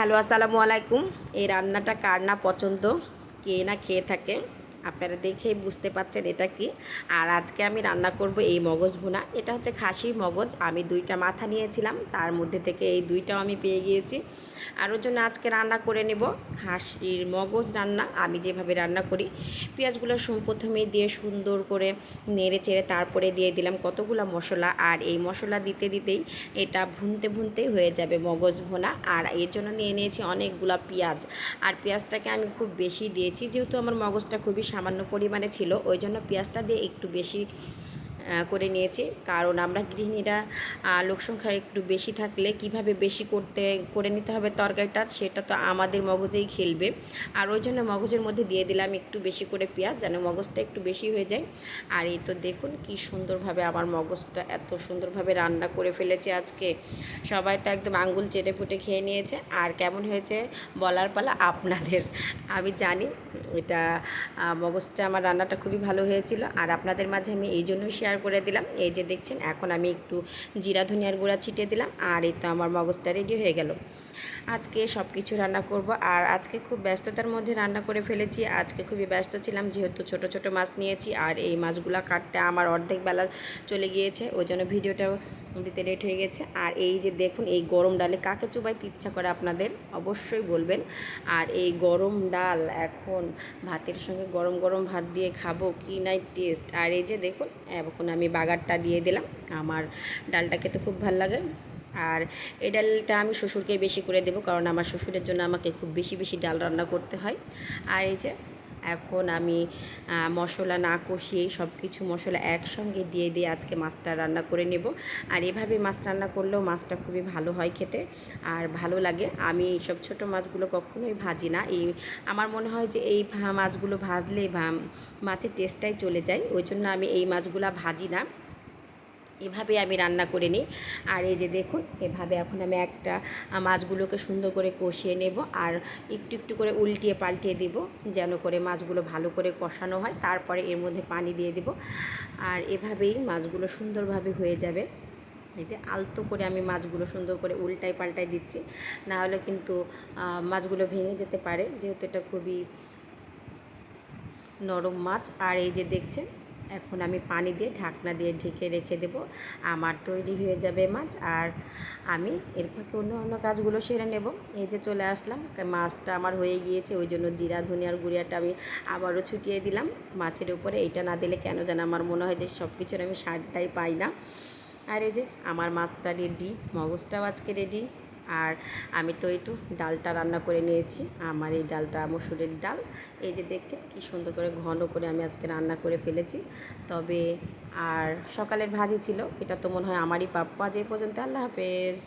Hello আসসালামু আলাইকুম। এই রান্নাটা কার না পছন্দ? কে না খেয়ে থাকে? আপনারা দেখেই বুঝতে পাচ্ছেন এটা কি। আর আজকে আমি রান্না করব এই মগজ ভুনা। এটা হচ্ছে খাসির মগজ। আমি দুইটা মাথা নিয়েছিলাম। তার মধ্যে থেকে এই দুইটাও আমি পেয়ে গিয়েছি। আর ওর জন্য আজকে রান্না করে নেব খাসির মগজ রান্না। আমি যেভাবে রান্না করি, পেঁয়াজগুলো প্রথমেই দিয়ে সুন্দর করে নেড়ে চেড়ে তারপরে দিয়ে দিলাম কতগুলো মশলা। আর এই মশলা দিতে দিতেই এটা ভুনতে ভুনতেই হয়ে যাবে মগজ ভোনা। আর এর জন্য নিয়ে নিয়েছি অনেকগুলা পেঁয়াজ। আর পেঁয়াজটাকে আমি খুব বেশি দিয়েছি। যেহেতু আমার মগজটা খুবই সামান্য পরিমাণে ছিল ওই জন্য পেঁয়াজটা দিয়ে একটু বেশি করে নিয়েছি। কারণ আমরা গৃহিণীরা লোকসংখ্যা একটু বেশি থাকলে কীভাবে বেশি করতে, করে নিতে হবে তরকারিটা, সেটা তো আমাদের মগজেই খেলবে। আর ওই জন্য মগজের মধ্যে দিয়ে দিলাম একটু বেশি করে পেঁয়াজ, যেন মগজটা একটু বেশি হয়ে যায়। আর এই তো দেখুন কি সুন্দরভাবে আমার মগজটা এত সুন্দরভাবে রান্না করে ফেলেছে আজকে। সবাই তো একদম আঙ্গুল চেটে ফুটে খেয়ে নিয়েছে। আর কেমন হয়েছে বলার পালা আপনাদের। আমি জানি এটা মগজটা, আমার রান্নাটা খুবই ভালো হয়েছিল। আর আপনাদের মাঝে আমি এই জন্যই শেয়ার করে দিলাম। এই যে দেখছেন, এখন আমি একটু জিরা, ধনিয়ার গুঁড়া ছিটিয়ে দিলাম আর এই তো আমার মগজটা রেডি হয়ে গেল। আজকে সব কিছু রান্না করব আর আজকে খুব ব্যস্ততার মধ্যে রান্না করে ফেলেছি। আজকে খুবই ব্যস্ত ছিলাম, যেহেতু ছোট ছোট মাছ নিয়েছি আর এই মাছগুলো কাটতে আমার অর্ধেক বেলা চলে গিয়েছে, ওই জন্য ভিডিওটাও দিতে লেট হয়ে গেছে। আর এই যে দেখুন, এই গরম ডালে কাকে চুবাইতে ইচ্ছা করে আপনাদের অবশ্যই বলবেন। আর এই গরম ডাল এখন ভাতের সঙ্গে গরম গরম ভাত দিয়ে খাব, কি নাই টেস্ট আর এই যে দেখুন এখন আমি বাগারটা দিয়ে দিলাম। আমার ডালটা খেতে খুব ভালো লাগে। আর এই ডালটা আমি শ্বশুরকে বেশি করে দেবো, কারণ আমার শ্বশুরের জন্য আমাকে খুব বেশি বেশি ডাল রান্না করতে হয়। আর এই যে এখন আমি মশলা না কষিয়ে সব কিছু মশলা একসঙ্গে দিয়ে দিয়ে আজকে মাছটা রান্না করে নেব। আর এভাবে মাছ রান্না করলেও মাছটা খুবই ভালো হয় খেতে। আর ভালো লাগে। আমি সব ছোট মাছগুলো কখনোই ভাজি না। এই, আমার মনে হয় যে এই মাছগুলো ভাজলে মাছের টেস্টটাই চলে যায়। ওই জন্য আমি এই মাছগুলো ভাজি না। এভাবে আমি রান্না করে নিই। আর এই যে দেখুন, এভাবে এখন আমি একটা মাছগুলোকে সুন্দর করে কষিয়ে নেব আর একটু একটু করে উল্টিয়ে পাল্টিয়ে দিব যেন করে মাছগুলো ভালো করে কষানো হয়। তারপরে এর মধ্যে পানি দিয়ে দিব। আর এভাবেই মাছগুলো সুন্দরভাবে হয়ে যাবে। এই যে আলতো করে আমি মাছগুলো সুন্দর করে উল্টাই পাল্টাই দিচ্ছি। না হলে কিন্তু মাছগুলো ভেঙে যেতে পারে। যেহেতু এটা খুবই নরম মাছ। আর এই যে দেখছেন এখন আমি পানি দিয়ে ঢাকনা দিয়ে ঢেকে রেখে দেব। আমার তৈরি হয়ে যাবে মাছ আর আমি এর ফাঁকে অন্য অন্য কাজগুলো সেরে নেব। এই যে চলে আসলাম মাছটা আমার হয়ে গিয়েছে, ওই জন্য জিরা, ধনিয়ার গুঁড়িয়াটা আমি আবারও ছুটিয়ে দিলাম। মাছের উপরে এইটা না দিলে কেন যেন আমার মনে হয় যে সব কিছুর আমি স্বাদটাই পাই না। আর এই যে আমার মাছটা রেডি মগজটাও আজকে রেডি আর আমি তো একটু ডালটা রান্না করে নিয়েছি, আমার এই ডালটা মসুরের ডাল। এই যে দেখছেন কি সুন্দর করে ঘন করে আমি আজকে রান্না করে ফেলেছি। তবে আর সকালের ভাজি ছিল, এটা তো মনে হয় আমারই পাপ্পা, যে পর্যন্ত আল্লাহ হাফেজ।